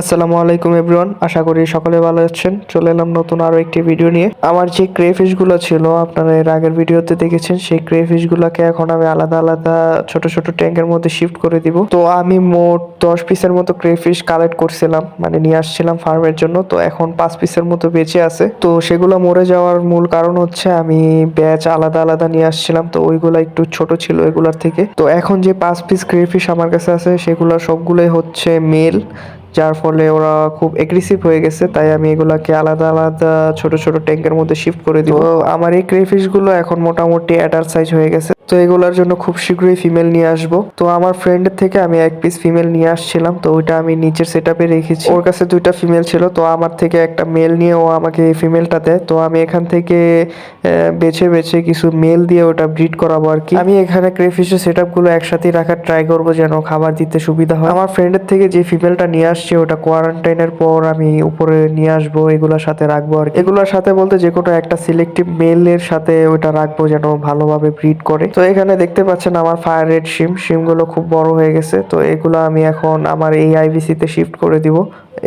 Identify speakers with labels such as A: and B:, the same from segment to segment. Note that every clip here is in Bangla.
A: আসসালামু আলাইকুম এভরিওয়ান, আশা করি সকলে ভালো আছেন। চলে এলাম নতুন আরও একটি ভিডিও নিয়ে। আমার যে ক্রে গুলো ছিল, আপনারা এর আগের ভিডিওতে দেখেছেন, সেই ক্রে গুলোকে এখন আমি আলাদা আলাদা ছোট ছোট ট্যাঙ্কের মধ্যে শিফট করে দিব। তো আমি মোট দশ পিসের মতো ক্রে ফিশ কালেক্ট করছিলাম মানে নিয়ে আসছিলাম ফার্মের জন্য। তো এখন পাঁচ পিসের মতো বেঁচে আছে। তো সেগুলো মরে যাওয়ার মূল কারণ হচ্ছে, আমি ব্যাচ আলাদা আলাদা নিয়ে আসছিলাম। তো ওইগুলো একটু ছোট ছিল এগুলার থেকে। তো এখন যে পাঁচ পিস ক্রে ফিশ আমার কাছে আছে, সেগুলো সবগুলোই হচ্ছে মেল যার ফলে ওরা খুব এগ্রেসিভ হয়ে গেছে তাই আমি এগুলাকে আলাদা আলাদা ছোট ছোট ট্যাঙ্কের মধ্যে শিফট করে দিব। তো আমার এই ক্রেফিশগুলো এখন মোটামুটি অ্যাডাল্ট সাইজ হয়ে গেছে। তো এগুলোর জন্য খুব শীঘ্রই ফিমেল নিয়ে আসব। তো আমার ফ্রেন্ডের থেকে আমি এক পিস ফিমেল নিয়ে আসছিলাম তো ওইটা আমি নিচের সেট রেখেছি। ওর কাছে দুইটা ফিমেল ছিল তো আমার থেকে একটা মেল নিয়ে ও আমাকে এই ফিমেলটা দেয়। তো আমি এখান থেকে বেছে বেছে কিছু মেল দিয়ে ওটা ব্রিড করাবো আর কি। আমি এখানে ক্রেফিশের সেটগুলো একসাথেই রাখার ট্রাই করব যেন খাবার দিতে সুবিধা হয়। আমার ফ্রেন্ডের থেকে যে ফিমেলটা নিয়ে আসছে ওটা কোয়ারেন্টাইনের পর আমি উপরে নিয়ে আসব, এগুলোর সাথে রাখব আর। এগুলোর সাথে বলতে যে কোনো একটা সিলেক্টিভ মেলের সাথে ওটা রাখব যেন ভালোভাবে ব্রিড করে। তো এখানে দেখতে পাচ্ছেন আমার ফায়ার রেড সিম সিমগুলো খুব বড় হয়ে গেছে। তো এগুলো আমি এখন আমার এই আইভিসিতে শিফট করে দিব।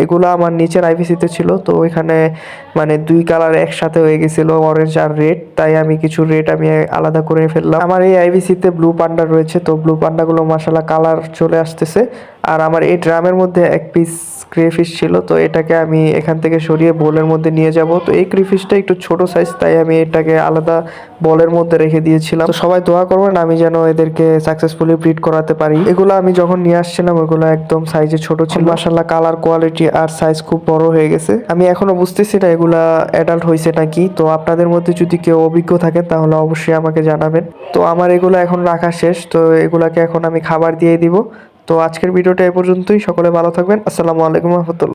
A: এগুলো আমার নিচের আইভিসিতে ছিল, তো ওইখানে মানে দুই কালার একসাথে হয়ে গেছিল অরেঞ্জ আর রেড তাই আমি কিছু রেড আমি আলাদা করে ফেললাম। আমার এই আইভিসিতে ব্লু পান্ডা রয়েছে, তো ব্লু পান্ডাগুলো মাসালা কালার চলে আসতেছে। আর আমার এই ড্রামের মধ্যে এক ক্রেফিশ ছিল, তো এটাকে আমি এখান থেকে সরিয়ে বোলের মধ্যে নিয়ে যাব। তো এই ক্রিফিশটা একটু ছোট সাইজ তাই আমি এটাকে আলাদা বলের মধ্যে রেখে দিয়েছিলাম। তো সবাই দোয়া করবেন আমি যেন এদেরকে সাকসেসফুলি ব্রিড করাতে পারি। এগুলো আমি যখন নিয়ে আসছিলাম, ওগুলো একদম সাইজে ছোট ছিল। মাসাল্লাহ কালার কোয়ালিটি আর সাইজ খুব বড় হয়ে গেছে। আমি এখনও বুঝতেছি না এগুলা অ্যাডাল্ট হয়েছে নাকি। তো আপনাদের মধ্যে যদি কেউ অভিজ্ঞ থাকেন, তাহলে অবশ্যই আমাকে জানাবেন। তো আমার এগুলো এখন রাখা শেষ, তো এগুলাকে এখন আমি খাবার দিয়ে দিব। তো আজকের ভিডিওটা এ পর্যন্তই। সকলে ভালো থাকবেন। আসসালামু আলাইকুম রহমতুল্লাহ।